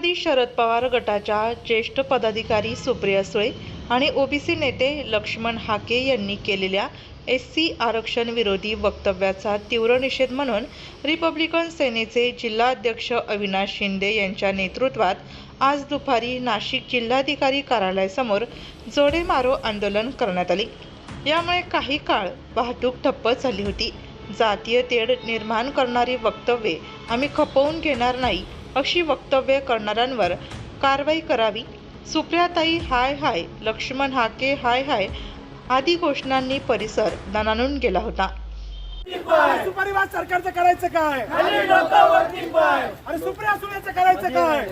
राष्ट्रवादी शरद पवार गटाच्या ज्येष्ठ पदाधिकारी सुप्रिया सुळे आणि ओबीसी नेते लक्ष्मण हाके यांनी केलेल्या एस सी आरक्षण विरोधी वक्तव्याचा तीव्र निषेध म्हणून रिपब्लिकन सेनेचे जिल्हाध्यक्ष अविनाश शिंदे यांच्या नेतृत्वात आज दुपारी नाशिक जिल्हाधिकारी कार्यालयासमोर जोडेमारो आंदोलन करण्यात आले. यामुळे काही काळ वाहतूक ठप्प झाली होती. जातीय तेढ निर्माण करणारी वक्तव्ये आम्ही खपवून घेणार नाही अशी वक्तव्य करणाऱ्यांवर कारवाई करावी. सुप्रियाताई हाय हाय लक्ष्मण हाके हाय हाय आदी घोषणांनी परिसर दणाणून गेला होता. सुपरिवार सरकारचं करायचं काय? आणि सुप्रिया सुनेचं करायचं काय?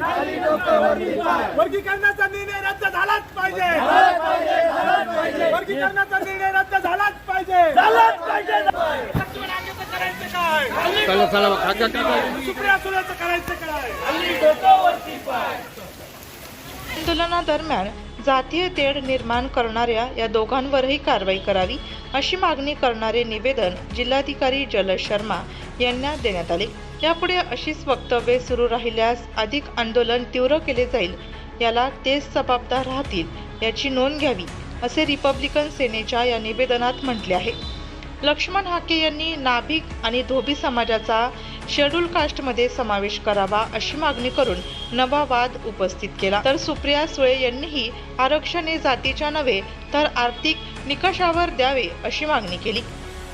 वर्गीकरणाचा निर्णय रद्द झालाच पाहिजे वर्गीकरणाचा निर्णय रद्द झालाच पाहिजे लक्ष्मण आगेचं करायचं काय चला काका करायचं काय? आंदोलनादरम्यान जातीय तेढ निर्माण करणाऱ्या या दोघांवरही कारवाई करावी अशी मागणी करणारे निवेदन जिल्हाधिकारी जलज शर्मा यांना देण्यात आले. यापुढे अशीच वक्तव्ये सुरू राहिल्यास अधिक आंदोलन तीव्र केले जाईल. याला तेच जबाबदार राहतील याची नोंद घ्यावी असे रिपब्लिकन सेनेच्या या निवेदनात म्हटले आहे. लक्ष्मण हाके यांनी नाभिक आणि धोबी समाजाचा शेड्यूल कास्टमध्ये समावेश करावा अशी मागणी करून नवा वाद उपस्थित केला. तर सुप्रिया सुळे यांनीही आरक्षण हे जातीच्या नव्हे तर आर्थिक निकषावर द्यावे अशी मागणी केली.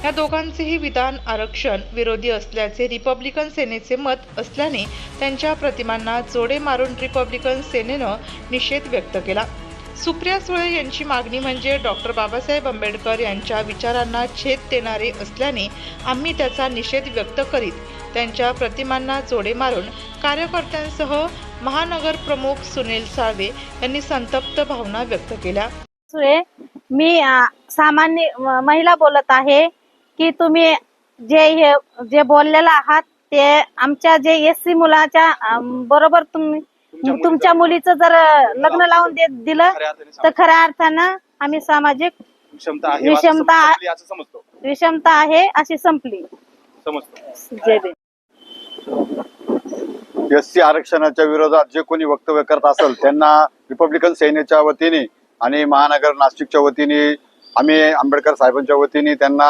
या दोघांचेही विधान आरक्षण विरोधी असल्याचे रिपब्लिकन सेनेचे मत असल्याने त्यांच्या प्रतिमांना जोडे मारून रिपब्लिकन सेनेनं निषेध व्यक्त केला. सुप्रिया सुळे यांची मागणी म्हणजे डॉक्टर बाबासाहेब आंबेडकर यांच्या विचारांना छेद देणारे असल्याने आम्ही त्याचा निषेध व्यक्त करीत त्यांच्या प्रतिमांना जोडे मारून कार्यकर्त्यांसह महानगर प्रमुख सुनील साळवे यांनी संतप्त भावना व्यक्त केल्या. सुळे मी सामान्य महिला बोलत आहे की तुम्ही जे हे जे बोललेलं आहात ते आमच्या जे एस सी मुलाच्या बरोबर तुम्ही तुमच्या मुलीचं जर लग्न लावून देत दिलं तर खऱ्या अर्थानं आम्ही सामाजिक विषमता आहे विषमता असं समजतो, असं समजतो. विषमता आहे अशी संपली. समजतो जय भीम. एस सी आरक्षणाच्या विरोधात जे कोणी वक्तव्य करत असेल त्यांना रिपब्लिकन सेनेच्या वतीने आणि महानगर नाशिकच्या वतीने आम्ही आंबेडकर साहेबांच्या वतीने त्यांना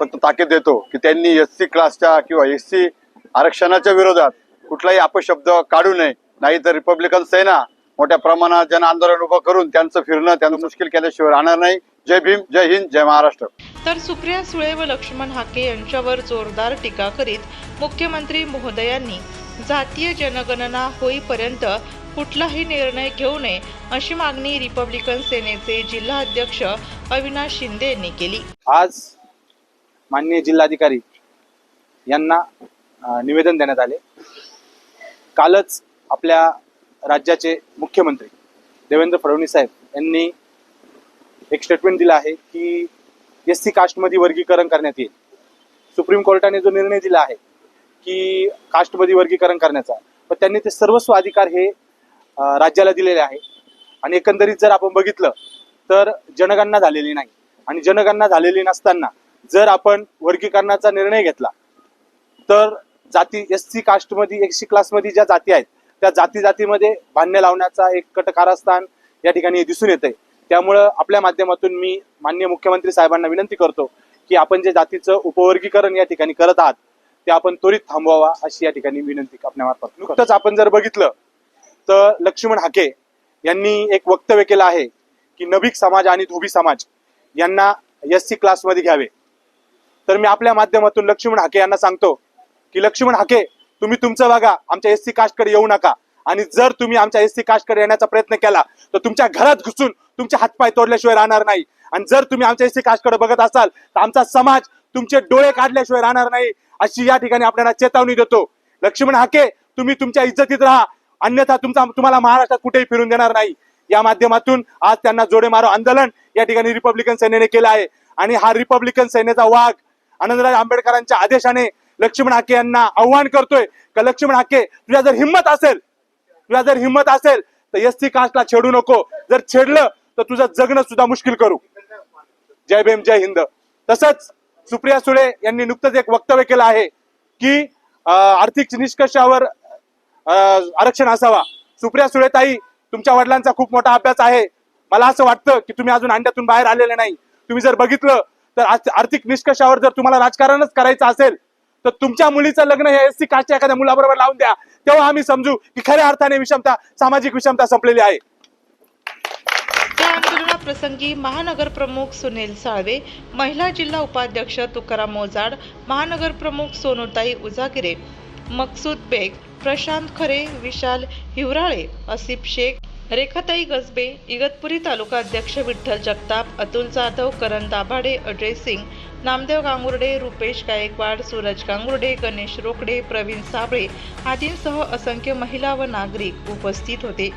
फक्त ताकीद देतो की त्यांनी एस सी क्लासच्या किंवा एस सी आरक्षणाच्या विरोधात कुठलाही अपशब्द काढू नये. नाहीतर रिपब्लिकन सेना मोठ्या प्रमाणात जन आंदोलन उभं करून त्यांचं फिरणं त्यांचं मुश्किल केल्याशिवाय राहणार नाही. जय भीम जय हिंद जय महाराष्ट्र. तर सुप्रिया सुळे व लक्ष्मण हाके यांच्यावर जोरदार टीका करीत मुख्यमंत्री महोदयांनी जातीय जनगणना होईपर्यंत कुठलाही निर्णय घेऊ नये अशी मागणी रिपब्लिकन सेनेचे जिल्हाध्यक्ष अविनाश शिंदे यांनी केली. आज माननीय जिल्हाधिकारी यांना निवेदन देण्यात आले. कालच आपल्या राज्याचे मुख्यमंत्री देवेंद्र फडणवीस साहेब यांनी एक स्टेटमेंट दिलं आहे की एस सी कास्टमध्ये वर्गीकरण करण्यात येईल. सुप्रीम कोर्टाने जो निर्णय दिला आहे की कास्टमध्ये वर्गीकरण करण्याचा पण त्यांनी ते सर्वस्व अधिकार हे राज्याला दिलेले आहे. आणि एकंदरीत जर आपण बघितलं तर जनगणना झालेली नाही. आणि जनगणना झालेली नसताना जर आपण वर्गीकरणाचा निर्णय घेतला तर जाती एस सी कास्टमध्ये एस सी क्लासमध्ये ज्या जाती आहेत त्या जाती जातीमध्ये बांधणे लावण्याचा एक कट कारस्थान या ठिकाणी दिसून येते त्यामुळं आपल्या माध्यमातून मी मान्य मुख्यमंत्री साहेबांना विनंती करतो की आपण जे जातीचं उपवर्गीकरण या ठिकाणी करत आहात ते आपण त्वरित थांबवावा अशी या ठिकाणी विनंती आपल्यामार्फत नुकतंच आपण जर बघितलं तर लक्ष्मण हाके यांनी एक वक्तव्य केलं आहे की नभिक समाज आणि धोबी समाज यांना एस सी क्लासमध्ये घ्यावे. तर मी आपल्या माध्यमातून लक्ष्मण हाके यांना सांगतो की लक्ष्मण हाके तुम्ही तुमचं बघा आमच्या एस सी कास्टकडे येऊ नका. आणि जर तुम्ही आमच्या एस सी कास्टकडे येण्याचा प्रयत्न केला तर तुमच्या घरात घुसून तुमचे हातपाय तोडल्याशिवाय राहणार नाही. आणि जर तुम्ही आमच्या एस सी कास्टकडे बघत असाल तर आमचा समाज तुमचे डोळे काढल्याशिवाय राहणार नाही. अशी या ठिकाणी आपल्याला चेतावणी देतो. लक्ष्मण हाके तुम्ही तुमच्या इज्जतीत राहा. अन्यथा तुमचा तुम्हाला महाराष्ट्रात कुठेही फिरून देणार नाही. या माध्यमातून आज त्यांना जोडे मारो आंदोलन या ठिकाणी रिपब्लिकन सेनेने केलं आहे. आणि हा रिपब्लिकन सेनेचा वाघ आनंदराज आंबेडकरांच्या आदेशाने लक्ष्मण हाके यांना आव्हान करतोय. का लक्ष्मण हाके तुझ्या जर हिंमत असेल तुझ्या जर हिंमत असेल तर एस सी कास्टला छेडू नको. जर छेडलं तर तुझं जगणं सुद्धा मुश्किल करू. जय भीम जय हिंद. तसंच सुप्रिया सुळे यांनी नुकतंच एक वक्तव्य केलं आहे की आर्थिक निष्कर्षावर अं, आरक्षण असावा. सुप्रिया सुळेताई तुमच्या वडिलांचा खूप मोठा अभ्यास आहे. मला असं वाटतं की तुम्ही अजून अंड्यातून बाहेर आलेले नाही. तुम्ही जर बघितलं तर आर्थिक निष्कषावर जर तुम्हाला राजकारणच करायचं असेल तर तुमच्या मुलीचं लग्न हे एस सी कास्टच्या एखाद्या मुलाबरोबर लावून द्या. तेव्हा आम्ही समजू की खऱ्या अर्थाने विषमता सामाजिक विषमता संपलेली आहे. या आंदोलनाप्रसंगी महानगर प्रमुख सुनील साळवे महिला जिल्हा उपाध्यक्ष तुकाराम मोजाड महानगर प्रमुख सोनुताई उजागिरे मकसूद बेग प्रशांत खरे विशाल हिवराळे असिफ शेख रेखाताई गजबे इगतपुरी तालुका अध्यक्ष विठ्ठल जगताप अतुल जाधव करण दाभाडे अजय सिंग नामदेव गांगुर्डे रुपेश गायकवाड सूरज गांगुर्डे गणेश रोकडे प्रवीण साबळे आदींसह असंख्य महिला व नागरिक उपस्थित होते.